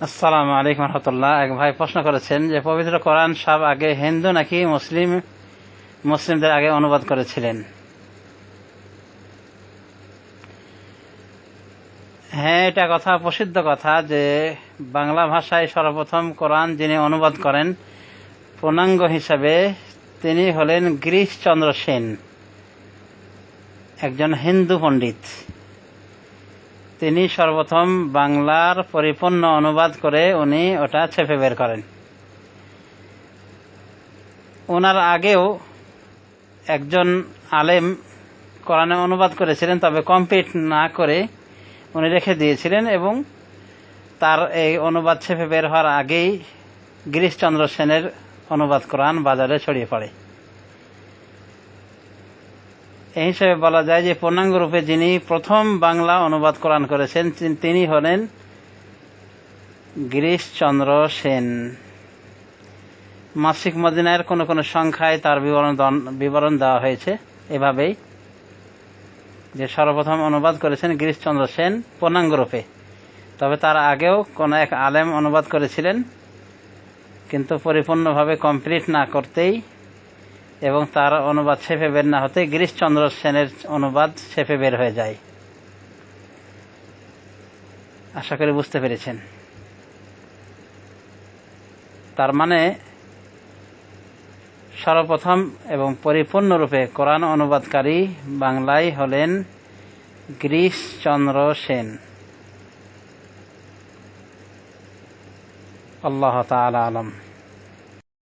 আসসালাম আলাইকুম রহমতুল্লাহ। এক ভাই প্রশ্ন করেছেন যে, পবিত্র কোরআন সাহেব আগে হিন্দু নাকি মুসলিম? মুসলিমদের আগে অনুবাদ করেছিলেন। হ্যাঁ এটা কথা, প্রসিদ্ধ কথা যে, বাংলা ভাষায় সর্বপ্রথম কোরআন যিনি অনুবাদ করেন, পূর্ণাঙ্গ হিসাবে তিনি হলেন গিরিশচন্দ্র সেন, একজন হিন্দু পণ্ডিত। তিনি সর্বপ্রথম বাংলার পরিপূর্ণ অনুবাদ করে উনি ওটা ছেপে বের করেন। ওনার আগেও একজন আলেম কোরআনে অনুবাদ করেছিলেন, তবে কমপ্লিট না করে উনি রেখে দিয়েছিলেন এবং তার এই অনুবাদ ছেপে বের হওয়ার আগেই গিরিশচন্দ্র সেনের অনুবাদ কোরআন বাজারে ছড়িয়ে পড়ে। এই হিসেবে বলা যায় যে পূর্ণাঙ্গ রূপে যিনি প্রথম বাংলা অনুবাদ কোরআন করেছেন তিনি হলেন গিরিশচন্দ্র সেন। মাসিক মদিনায়ের কোনো কোনো সংখ্যায় তার বিবরণ বিবরণ দেওয়া হয়েছে এভাবেই যে সর্বপ্রথম অনুবাদ করেছেন গিরিশচন্দ্র সেন পূর্ণাঙ্গ রূপে। তবে তার আগেও কোনো এক আলেম অনুবাদ করেছিলেন কিন্তু পরিপূর্ণভাবে কমপ্লিট না করতেই এবং তার অনুবাদ ছেপে বের না হতে গিরিশচন্দ্র সেনের অনুবাদ ছেপে বের হয়ে যায়। আশা করি বুঝতে পেরেছেন। তার মানে সর্বপ্রথম এবং পরিপূর্ণরূপে কোরআন অনুবাদকারী বাংলায় হলেন গিরিশচন্দ্র সেন। الله تعالى أعلم.